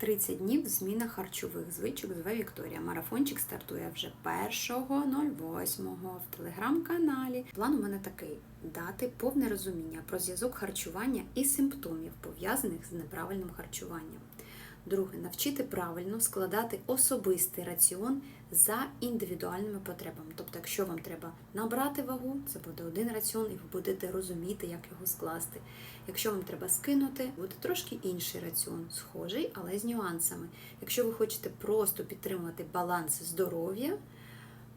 30 днів зміна харчових звичок з Вікторія. Марафончик стартує вже 1.08 в телеграм-каналі. План у мене такий: дати повне розуміння про зв'язок харчування і симптомів, пов'язаних з неправильним харчуванням. Друге, навчити правильно складати особистий раціон за індивідуальними потребами. Тобто, якщо вам треба набрати вагу, це буде один раціон, і ви будете розуміти, як його скласти. Якщо вам треба скинути, буде трошки інший раціон, схожий, але з нюансами. Якщо ви хочете просто підтримувати баланс здоров'я,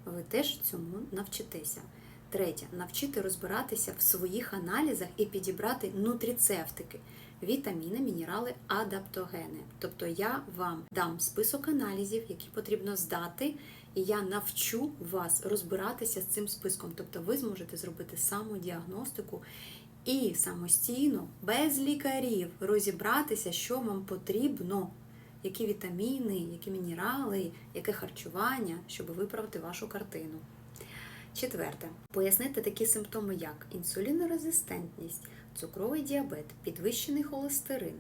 ви теж цьому навчитеся. Третє навчити розбиратися в своїх аналізах і підібрати нутріцептики, вітаміни, мінерали, адаптогени. Тобто я вам дам список аналізів, які потрібно здати, і я навчу вас розбиратися з цим списком. Тобто ви зможете зробити самодіагностику і самостійно, без лікарів, розібратися, що вам потрібно, які вітаміни, які мінерали, яке харчування, щоб виправити вашу картину. Четверте, пояснити такі симптоми, як інсулінорезистентність, цукровий діабет, підвищений холестерин,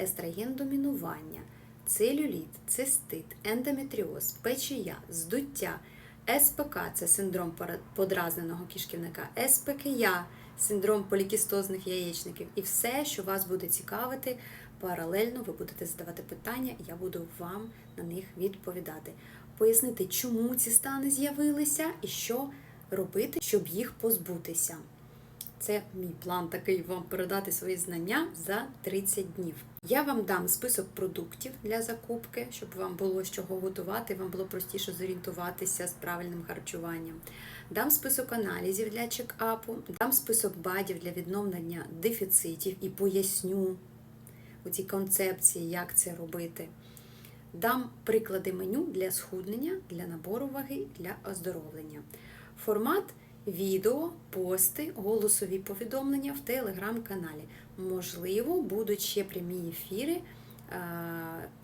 естрогендомінування, целюліт, цистит, ендометріоз, печія, здуття, СПК це синдром подразненого кишківника, СПКЯ, синдром полікістозних яєчників і все, що вас буде цікавити. Паралельно ви будете задавати питання, я буду вам на них відповідати. Пояснити, чому ці стани з'явилися і що робити, щоб їх позбутися. Це мій план такий вам передати свої знання за 30 днів. Я вам дам список продуктів для закупки, щоб вам було з чого готувати, вам було простіше зорієнтуватися з правильним харчуванням. Дам список аналізів для чекапу, дам список бадів для відновлення дефіцитів і поясню у цій концепції, як це робити. Дам приклади меню для схуднення, для набору ваги, для оздоровлення. Формат відео, пости, голосові повідомлення в телеграм-каналі. Можливо, будуть ще прямі ефіри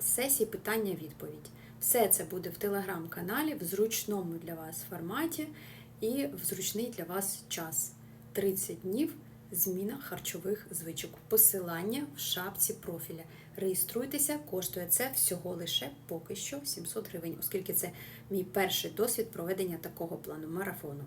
сесії питання-відповідь. Все це буде в телеграм-каналі в зручному для вас форматі і в зручний для вас час. 30 днів зміна харчових звичок. Посилання в шапці профіля. Реєструйтеся, коштує це всього лише поки що 700 гривень, оскільки це мій перший досвід проведення такого плану марафону.